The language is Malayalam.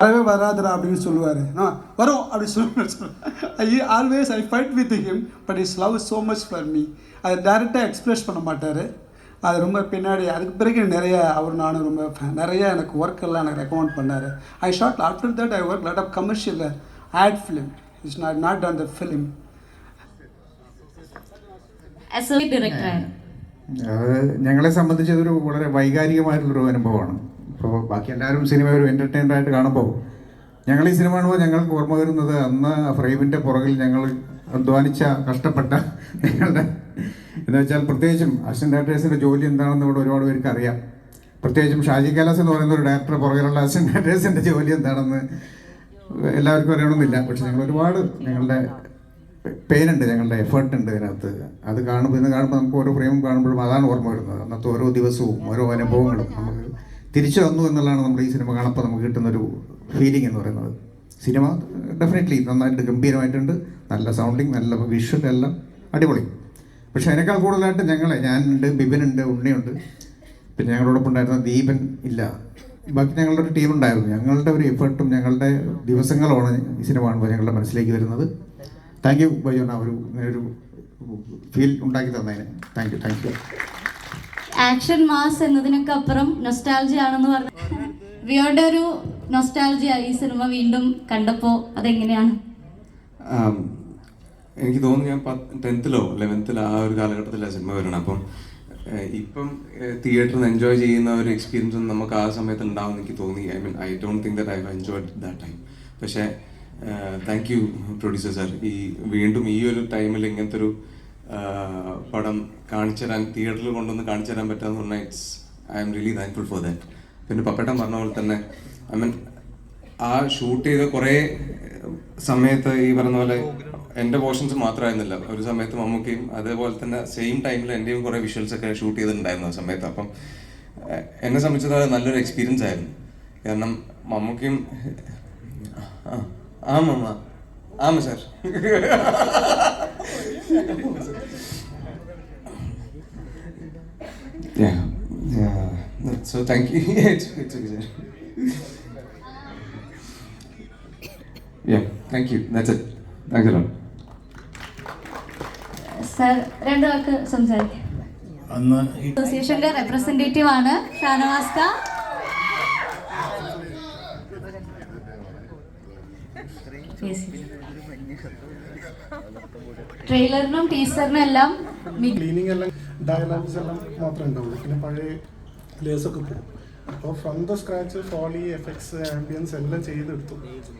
வரவே வராதுடா அப்படின்னு சொல்லுவார் நான் வரும் அப்படி சொல்லுவேன் I always I fight with him but is love so much for me அதை டேரெக்டாக எக்ஸ்பிரஸ் பண்ண மாட்டார் அது ரொம்ப பின்னாடி அதுக்கு பிறகு நிறைய அவர் நானும் ரொம்ப fan. நிறைய எனக்கு ஒர்க் எல்லாம் எனக்கு ரெக்கமெண்ட் பண்ணார் I shot after that I work lot of commercial ad film it's not not on the film associate ഡയറക്ടറാണ് അത് ഞങ്ങളെ സംബന്ധിച്ച് അതൊരു വളരെ വൈകാരികമായിട്ടുള്ളൊരു അനുഭവമാണ് ഇപ്പോൾ ബാക്കി എല്ലാവരും സിനിമ ഒരു എന്റർടൈൻഡ് ആയിട്ട് കാണുമ്പോൾ ഞങ്ങൾ ഈ സിനിമ കാണുമ്പോൾ ഞങ്ങൾക്ക് ഓർമ്മ വരുന്നത് അന്ന് ഫ്രെയിമിന്റെ പുറകിൽ ഞങ്ങൾ അധ്വാനിച്ച കഷ്ടപ്പെട്ട ഞങ്ങളുടെ എന്ന് വെച്ചാൽ പ്രത്യേകിച്ചും അസിസ്റ്റന്റ് ഡയറക്ടേഴ്സിന്റെ ജോലി എന്താണെന്ന് ഇവിടെ ഒരുപാട് പേർക്ക് അറിയാം. പ്രത്യേകിച്ചും ഷാജി കൈലാസ് എന്ന് പറയുന്ന ഒരു ഡയറക്ടർ പുറകിലുള്ള അസിസ്റ്റന്റ് ഡയറക്ടേഴ്സിന്റെ ജോലി എന്താണെന്ന് എല്ലാവർക്കും അറിയണമെന്നില്ല. പക്ഷെ ഞങ്ങൾ ഒരുപാട് ഞങ്ങളുടെ പെയിൻ ഉണ്ട് ഞങ്ങളുടെ എഫേർട്ട് ഉണ്ട് ഇതിനകത്ത്. അത് കാണുമ്പോൾ ഇന്ന് കാണുമ്പോൾ നമുക്ക് ഓരോ ഫ്രെയിമും കാണുമ്പോഴും അതാണ് ഓർമ്മ വരുന്നത്. അന്നത്തെ ഓരോ ദിവസവും ഓരോ അനുഭവങ്ങളും നമുക്ക് തിരിച്ചു വന്നു എന്നുള്ളതാണ് നമ്മൾ ഈ സിനിമ കാണുമ്പോൾ നമുക്ക് കിട്ടുന്ന ഒരു ഫീലിംഗ് എന്ന് പറയുന്നത്. സിനിമ ഡെഫിനറ്റ്ലി നന്നായിട്ട് ഗംഭീരമായിട്ടുണ്ട്. നല്ല സൗണ്ടിങ് നല്ല വിഷ്വൽ എല്ലാം അടിപൊളി. പക്ഷേ അതിനേക്കാൾ കൂടുതലായിട്ട് ഞങ്ങളെ ഞാനുണ്ട് ബിബിനുണ്ട് ഉണ്ണിയുണ്ട്. പിന്നെ ഞങ്ങളോടൊപ്പം ഉണ്ടായിരുന്ന ദീപൻ ഇല്ല. ബാക്കി ഞങ്ങളുടെ ഒരു ടീം ഉണ്ടായിരുന്നു. ഞങ്ങളുടെ ഒരു എഫേർട്ടും ഞങ്ങളുടെ ദിവസങ്ങളുമാണ് ഈ സിനിമ കാണുമ്പോൾ ഞങ്ങളുടെ മനസ്സിലേക്ക് വരുന്നത്. താങ്ക് യു ബൈ ഒരു ഒരു ഫീൽ ഉണ്ടാക്കി തന്നതിന്. Thank you thank you action mass എന്നതിനൊക്കെ അപ്പുറം നൊസ്റ്റാൾജി ആണെന്ന് പറഞ്ഞു. വിയോടെ ഒരു നൊസ്റ്റാൾജിയ ഈ സിനിമ വീണ്ടും കണ്ടപ്പോ അതെങ്ങനെയാണ്? എനിക്ക് തോന്നുന്നു ഞാൻ ടെൻത്തിലോ ലെവൻത്തിലോ ആ ഒരു കാലഘട്ടത്തിലാണ് സിനിമ വരണം അപ്പം ഇപ്പം തിയേറ്ററിൽ എൻജോയ് ചെയ്യുന്ന ഒരു എക്സ്പീരിയൻസ് ഒന്നും നമുക്ക് ആ സമയത്ത് ഉണ്ടാവും എനിക്ക് തോന്നി. I mean I don't think that I enjoy that time പക്ഷേ താങ്ക് യു പ്രൊഡ്യൂസർ സാർ ഈ വീണ്ടും ഈ ഒരു ടൈമിൽ ഇങ്ങനത്തെ ഒരു പടം കാണിച്ചു തരാൻ തിയേറ്ററിൽ കൊണ്ടുവന്ന് കാണിച്ചു തരാൻ പറ്റാന്ന് പറഞ്ഞാൽ it's I am really thankful for that പിന്നെ പപ്പേട്ടൻ പറഞ്ഞ പോലെ തന്നെ ഐ മീൻ ആ ഷൂട്ട് ചെയ്ത കുറേ സമയത്ത് ഈ പറഞ്ഞ പോലെ എന്റെ പോർഷൻസ് മാത്രമായിരുന്നില്ല ഒരു സമയത്ത് മമ്മൂക്കയും അതേപോലെ തന്നെ സെയിം ടൈമിൽ എന്റെയും കുറേ വിഷ്വൽസ് ഒക്കെ ഷൂട്ട് ചെയ്തിട്ടുണ്ടായിരുന്നു ആ സമയത്ത് അപ്പം എന്നെ സംബന്ധിച്ചത് അത് നല്ലൊരു എക്സ്പീരിയൻസ് ആയിരുന്നു കാരണം മമ്മൂക്കയും ആ, ആ മമ്മ ആമ sir Yeah, yeah. So thank you. it's, it's okay. Yeah, thank you. That's it. Thanks a lot. Sir രണ്ടു വാക്ക് സംസാരിക്കാം അസോസിയേഷന്റെ റെപ്രസെന്റേറ്റീവ് ആണ് ഷാനവാസ്ക ട്രെയിലറിനും ടീസറിനും എല്ലാം ക്ലീനിങ് എല്ലാം ഡയലോഗ്സ് എല്ലാം മാത്രമേ ഉണ്ടാവുള്ളൂ. പിന്നെ പഴയ ലേസൊക്കെ പോകും. അപ്പോൾ from the scratch foley effects ambience എല്ലാം ചെയ്തെടുത്തു.